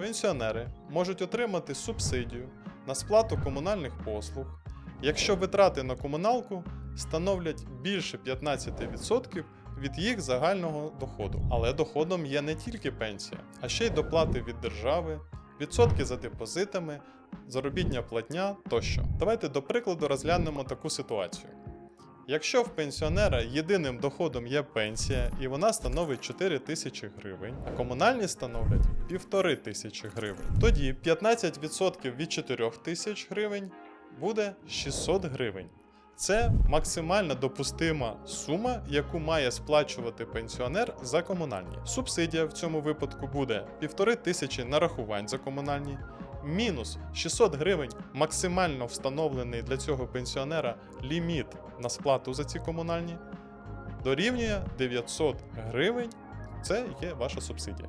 Пенсіонери можуть отримати субсидію на сплату комунальних послуг, якщо витрати на комуналку становлять більше 15% від їх загального доходу. Але доходом є не тільки пенсія, а ще й доплати від держави, відсотки за депозитами, заробітня платня тощо. Давайте до прикладу розглянемо таку ситуацію. Якщо в пенсіонера єдиним доходом є пенсія і вона становить 4 тисячі гривень, а комунальні становлять 1,5 тисячі гривень, тоді 15% від 4 тисяч гривень буде 600 гривень. Це максимально допустима сума, яку має сплачувати пенсіонер за комунальні. Субсидія в цьому випадку буде 1,5 тисячі нарахувань за комунальні, мінус 600 гривень максимально встановлений для цього пенсіонера ліміт на сплату за ці комунальні, дорівнює 900 гривень. Це є ваша субсидія.